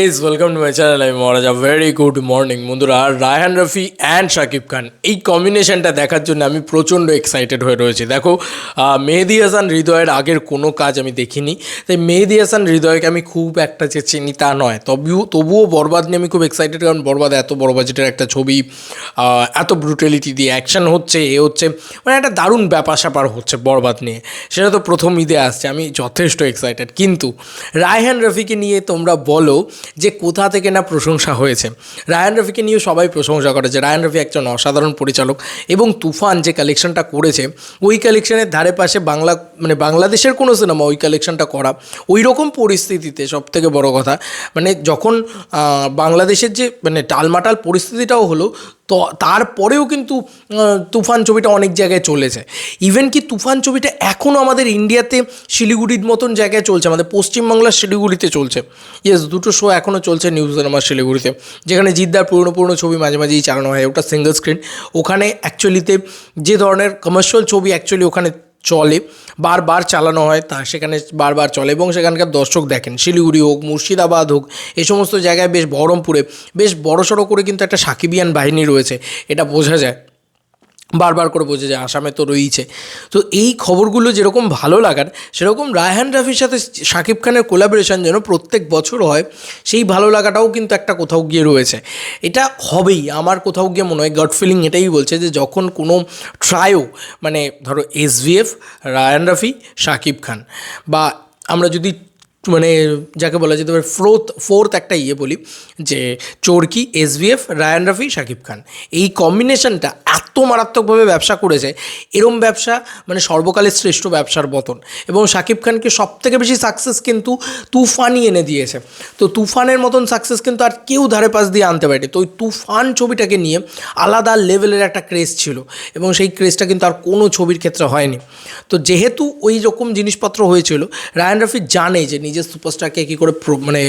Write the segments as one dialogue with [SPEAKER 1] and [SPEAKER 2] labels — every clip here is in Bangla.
[SPEAKER 1] Is welcome to my channel আমি Maharaj a very good morning বন্ধুরা রায়হান রফি অ্যান্ড শাকিব খান এই কম্বিনেশনটা দেখার জন্য আমি প্রচণ্ড এক্সাইটেড হয়ে রয়েছি। দেখো মেহেদি হাসান হৃদয়ের আগের কোনো কাজ আমি দেখিনি। তাই মেহেদি হাসান হৃদয়কে আমি খুব একটা যে চিনি তা নয়। তবুও তবুও বরবাদ নিয়ে আমি খুব এক্সাইটেড কারণ বরবাদ এত বড় বাজেটের একটা ছবি এত ব্রুটালিটি দিয়ে অ্যাকশন হচ্ছে, এ হচ্ছে মানে একটা দারুণ ব্যাপার স্যাপার হচ্ছে বরবাদ নিয়ে। সেটা তো প্রথম ঈদে আসছে, আমি যথেষ্ট এক্সাইটেড কিন্তু রায়হান রফিকে নিয়ে তোমরা বলো যে কোথা থেকে না প্রশংসা হয়েছে। রায়ান রফিকে নিয়ে সবাই প্রশংসা করে যে রায়ান রফি একজন অসাধারণ পরিচালক এবং তুফান যে কালেকশনটা করেছে, ওই কালেকশনের ধারে পাশে বাংলা মানে বাংলাদেশের কোনো সিনেমা ওই কালেকশনটা করা ওই রকম পরিস্থিতিতে সব থেকে বড় কথা মানে যখন বাংলাদেশের যে মানে টালমাটাল পরিস্থিতিটাও হলো তো তারপরেও কিন্তু তুফান ছবিটা অনেক জায়গায় চলেছে। ইভেন কি তুফান ছবিটা এখনও আমাদের ইন্ডিয়াতে শিলিগুড়ির মতন জায়গায় চলছে, আমাদের পশ্চিমবাংলার শিলিগুড়িতে চলছে। ইয়েস দুটো শো এখনও চলছে নিউজ সিনেমা শিলিগুড়িতে। যেখানে জিদ্দার পুরনো পুরনো ছবি মাঝে মাঝেই চালানো হয়, ওটা সিঙ্গল স্ক্রিন ওখানে অ্যাকচুয়ালিতে যে ধরনের কমার্শিয়াল ছবি অ্যাকচুয়ালি ওখানে চলে, বারবার চালানো হয়, তা সেখানে বারবার চলে এবং সেখানকার দর্শক দেখেন, শিলিগুড়ি হোক, মুর্শিদাবাদ হোক এ সমস্ত জায়গায় বেশ বহরমপুরে বেশ বড়সড় করে কিন্তু একটা সাকিবিয়ান বাহিনী রয়েছে, এটা বোঝা যায়। বারবার করে বোঝা যায় আসামে তো রয়েছে তো এই খবরগুলো যেরকম ভালো লাগার, সেরকম রায়হান রাফির সাথে শাকিব খানের কোলাবোরেশন যেন প্রত্যেক বছর হয়, সেই ভালো লাগাটাও কিন্তু একটা কোথাও গিয়ে রয়েছে। এটা হবেই, আমার কোথাও গিয়ে মনে হয় গড ফিলিং এটাই বলছে যে যখন কোনো ট্রায়ও মানে ধরো এসভিএফ রায়হান রাফি, শাকিব খান বা আমরা যদি মানে যাকে বলা যেতে পারে ফোর্থ ফোর্থ একটা ইয়ে বলি যে চোরকি এসভিএফ রায়ান রাফি, শাকিব খান। এই কম্বিনেশনটা এত মারাত্মকভাবে ব্যবসা করেছে, এরম ব্যবসা মানে সর্বকালের শ্রেষ্ঠ ব্যবসার মতন। এবং শাকিব খানকে সব থেকে বেশি সাকসেস কিন্তু তুফানই এনে দিয়েছে। তো তুফানের মতন সাকসেস কিন্তু আর কেউ ধারে পাশ দিয়ে আনতে পারেনি। তো ওই তুফান ছবিটাকে নিয়ে আলাদা লেভেলের একটা ক্রেজ ছিল এবং সেই ক্রেজটা কিন্তু আর কোনো ছবির ক্ষেত্রে হয়নি। তো যেহেতু ওই রকম জিনিসপত্র হয়েছিল, রায়ান রফি জানে যে নিজের সুপারস্টারকে কী করে মানে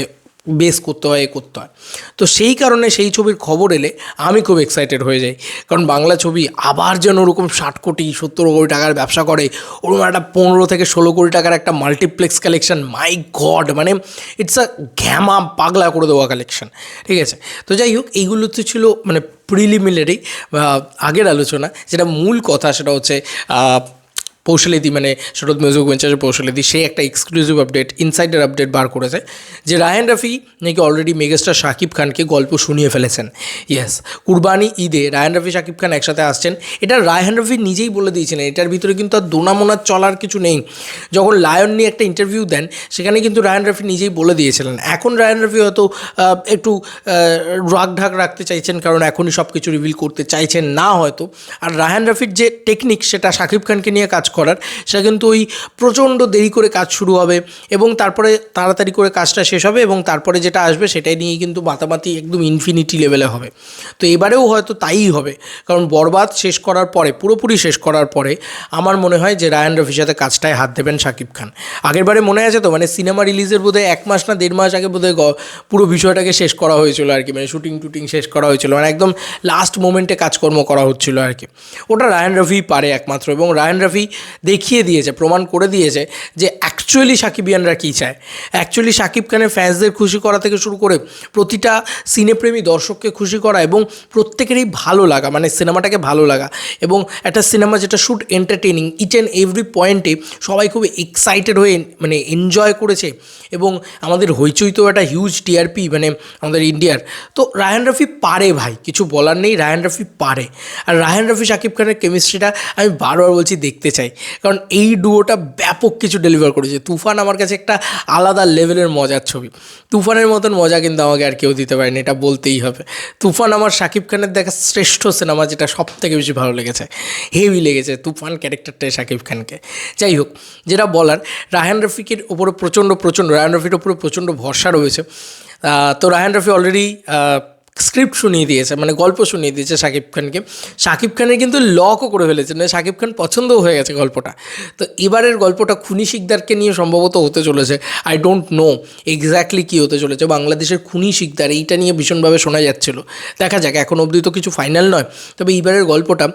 [SPEAKER 1] বেস করতে হয়, এ করতে হয়। তো সেই কারণে সেই ছবির খবর এলে আমি খুব এক্সাইটেড হয়ে যাই। কারণ বাংলা ছবি আবার যেন ওরকম ষাট কোটি, সত্তর কোটি টাকার ব্যবসা করে, ওরকম একটা পনেরো থেকে ষোলো কোটি টাকার একটা মাল্টিপ্লেক্স কালেকশন মাই গড মানে ইটস আ ঘ্যামা পাগলা করে দেওয়া কালেকশন ঠিক আছে? তো যাই হোক এইগুলো তো ছিল মানে প্রিলিমিনারি আগের আলোচনা। যেটা মূল কথা সেটা হচ্ছে পৌশালিদি মানে শরৎ মিউজিক ভেঞ্চারের পৌশালিদি সে একটা এক্সক্লুসিভ আপডেট ইনসাইডার আপডেট বার করেছে, যে রায়হান রাফি নাকি অলরেডি মেগাস্টার শাকিব খানকে গল্প শুনিয়ে ফেলেছেন। ইয়েস কুরবানি ঈদে রায়ান রাফি, শাকিব খান একসাথে আসছেন। এটা রায়হান রাফি নিজেই বলে দিয়েছিলেন এটার ভিতরে কিন্তু আর দোনামোনার চলার কিছু নেই। যখন লায়ন নিয়ে একটা ইন্টারভিউ দেন, সেখানে কিন্তু রায়হান রাফি নিজেই বলে দিয়েছিলেন। এখন রায়হান রাফি হয়তো একটু রাগ ঢাক রাখতে চাইছেন, কারণ এখনই সব কিছু রিভিল করতে চাইছেন না হয়তো। আর রায়হান রাফির যে টেকনিক সেটা শাকিব খানকে নিয়ে কাজ করার, সেটা কিন্তু ওই প্রচণ্ড দেরি করে কাজ শুরু হবে এবং তারপরে তাড়াতাড়ি করে কাজটা শেষ হবে এবং তারপরে যেটা আসবে সেটাই নিয়ে কিন্তু মাতামাতি একদম ইনফিনিটি লেভেলে হবে। তো এবারেও হয়তো তাইই হবে, কারণ বরবাদ শেষ করার পরে, পুরোপুরি শেষ করার পরে আমার মনে হয় যে রায়ান রফির সাথে কাজটায় হাত দেবেন শাকিব খান। আগেরবারে মনে আছে তো মানে সিনেমা রিলিজের বোধহয় এক মাস না দেড় মাস আগে বোধহয় পুরো বিষয়টাকে শেষ করা হয়েছিল আর কি মানে শুটিং টুটিং শেষ করা হয়েছিল মানে একদম লাস্ট মোমেন্টে কাজকর্ম করা হচ্ছিল আর কি। ওটা রায়ান রফি পারে একমাত্র এবং রায়ান রফি দেখিয়ে দিয়েছে, প্রমাণ করে দিয়েছে যে অ্যাকচুয়ালি সাকিবিয়ানরা কী চায়। অ্যাকচুয়ালি সাকিব খানের ফ্যান্সদের খুশি করা থেকে শুরু করে প্রতিটা সিনেপ্রেমী দর্শককে খুশি করা এবং প্রত্যেকেরই ভালো লাগা মানে সিনেমাটাকে ভালো লাগা এবং একটা সিনেমা যেটা shoot entertaining each and every পয়েন্টে সবাই খুব এক্সাইটেড হয়ে মানে এনজয় করেছে এবং আমাদের হইচই তো একটা হিউজ টিআরপি মানে আমাদের ইন্ডিয়ার। তো রায়ান রফি পারে ভাই, কিছু বলার নেই, রায়ান রফি পারে। আর রায়ান রফি শাকিব খানের কেমিস্ট্রিটা আমি বারবার বলছি দেখতে চাই। কারণ এই ডুয়োটা ব্যাপক কিছু ডেলিভার করেছে। তুফান আমার কাছে একটা আলাদা লেভেলের মজার ছবি। তুফানের মতন মজা কিন্তু আমাকে আর কেউ দিতে পারেনি, এটা বলতেই হবে। তুফান আমার শাকিব খানের দেখা শ্রেষ্ঠ সিনেমা যেটা সব থেকে বেশি ভালো লেগেছে। হেভি লেগেছে তুফান ক্যারেক্টারটাই শাকিব খানকে। যাই হোক, যেটা বলার রায়হান রফিকের ওপরে প্রচণ্ড প্রচণ্ড রায়হান রফির ওপরে প্রচণ্ড ভরসা রয়েছে। তো রায়হান রফি অলরেডি স্ক্রিপ্ট শুনিয়ে দিয়েছে মানে গল্প শুনিয়ে দিয়েছে শাকিব খানকে। শাকিব খানের কিন্তু লকও করে ফেলেছে মানে শাকিব খান পছন্দও হয়ে গেছে গল্পটা। তো এবারের গল্পটা খুনি শিকদারকে নিয়ে সম্ভবত হতে চলেছে আই ডোন্ট নো এক্স্যাক্টলি কী হতে চলেছে, বাংলাদেশের খুনি শিকদার, এইটা নিয়ে ভীষণভাবে শোনা যাচ্ছিল। দেখা যাক, এখন অবধি তো কিছু ফাইনাল নয়। তবে এবারের গল্পটা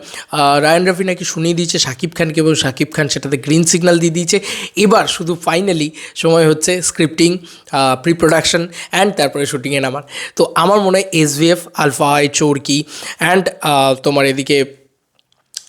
[SPEAKER 1] রায়ান রাফি নাকি শুনিয়ে দিয়েছে শাকিব খানকে এবং শাকিব খান সেটাতে গ্রিন সিগন্যাল দিয়ে দিয়েছে। এবার শুধু ফাইনালি সময় হচ্ছে স্ক্রিপ্টিং প্রি প্রোডাকশন অ্যান্ড তারপরে শুটিংয়ে নামার। তো আমার মনে হয় SVF alpha I Chorki and তোমার এদিকে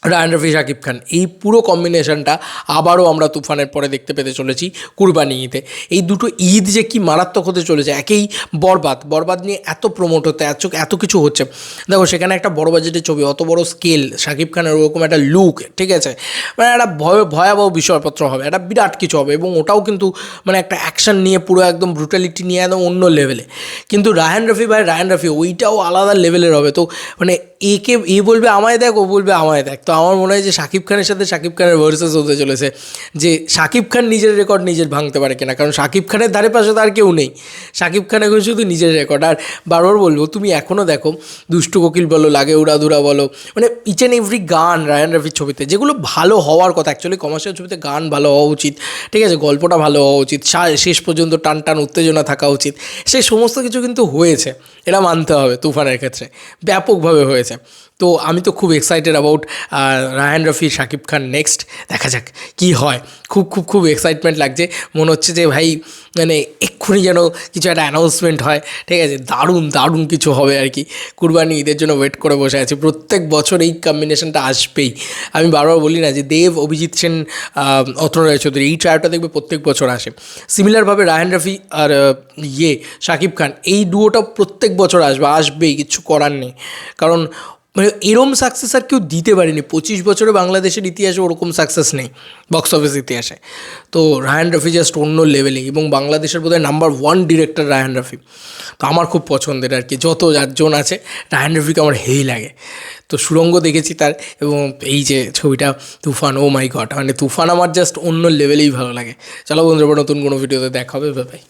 [SPEAKER 1] রায়ান রফি শাকিব খান। এই পুরো কম্বিনেশনটা আবারও আমরা তুফানের পরে দেখতে পেতে চলেছি কুরবানি ঈদে। এই দুটো ঈদ যে কি মারাত্মক হতে চলেছে, একেই বরবাদ। বরবাদ নিয়ে এত প্রমোট হতে, এত এত কিছু হচ্ছে। দেখো, সেখানে একটা বড় বাজেটের ছবি, অত বড় স্কেল শাকিব খানের ওরকম একটা লুক ঠিক আছে? মানে একটা ভয়, ভয়াবহ বিষয়পত্র হবে, একটা বিরাট কিছু হবে এবং ওটাও কিন্তু মানে একটা অ্যাকশন নিয়ে পুরো একদম ব্রুটালিটি নিয়ে একদম অন্য লেভেলে কিন্তু রায়ান রফি ভাই, রায়ান রফি, ওইটাও আলাদা লেভেলের হবে। তো মানে একে এ বলবে আমায় দেখ, ও বলবে আমায় দেখ। তো আমার মনে হয় যে শাকিব খানের সাথে শাকিব খানের ভার্সেস হতে চলেছে, যে শাকিব খান নিজের রেকর্ড নিজের ভাঙতে পারে কিনা। কারণ শাকিব খানের ধারে পাশে তো আর কেউ নেই। শাকিব খান এখন শুধু নিজের রেকর্ড আর বারবার বলব, তুমি এখনও দেখো, দুষ্টু কোকিল বলো, লাগে উড়াদুরা বলো মানে ইচ অ্যান্ড এভরি গান রায়ান রফির ছবিতে, যেগুলো ভালো হওয়ার কথা অ্যাকচুয়ালি কমার্শিয়াল ছবিতে গান ভালো হওয়া উচিত। ঠিক আছে, গল্পটা ভালো হওয়া উচিত শেষ পর্যন্ত টান টান উত্তেজনা থাকা উচিত। সেই সমস্ত কিছু কিন্তু হয়েছে, এটা মানতে হবে তুফানের ক্ষেত্রে। ব্যাপকভাবে হয়েছে। inglese তো আমি তো খুব excited about Raihan Rafi, Shakib Khan next দেখা যাক কি হয়। খুব খুব খুব এক্সাইটমেন্ট লাগছে। মনে হচ্ছে যে ভাই মানে এক্ষুনি যেন কিছু একটা অ্যানাউন্সমেন্ট হয়। ঠিক আছে? দারুণ দারুণ কিছু হবে আর কি। কুরবানি ঈদের জন্য ওয়েট করে বসে আছি। প্রত্যেক বছর এই কম্বিনেশনটা আসবেই। আমি বারবার বলি না যে দেব, অভিজিৎ সেন অথর রায় চৌধুরী, এই ট্রায়ালটা দেখবে প্রত্যেক বছর আসে। সিমিলারভাবে রায়ান রফি আর ইয়ে শাকিব খান, এই ডুয়োটা প্রত্যেক বছর আসবে। আসবেই কিচ্ছু করার নেই। কারণ মানে এরম সাকসেস আর কেউ দিতে পারেনি। পঁচিশ বছরে বাংলাদেশের ইতিহাসে ওরকম সাকসেস নেই বক্স অফিস ইতিহাসে। তো রায়ান রফি জাস্ট অন্য লেভেলে এবং বাংলাদেশের বোধহয় number one director Raihan Rafi. তো আমার খুব পছন্দের আর কি। যত যারজন আছে, রায়ান রফিকে আমার হেই লাগে। তো সুরঙ্গ দেখেছি তার এবং এই যে ছবিটা, তুফান ও মাই গড মানে তুফান আমার জাস্ট অন্য লেভেলেই ভালো লাগে। চলো বন্ধুরা নতুন কোনো ভিডিওতে দেখা হবে বাই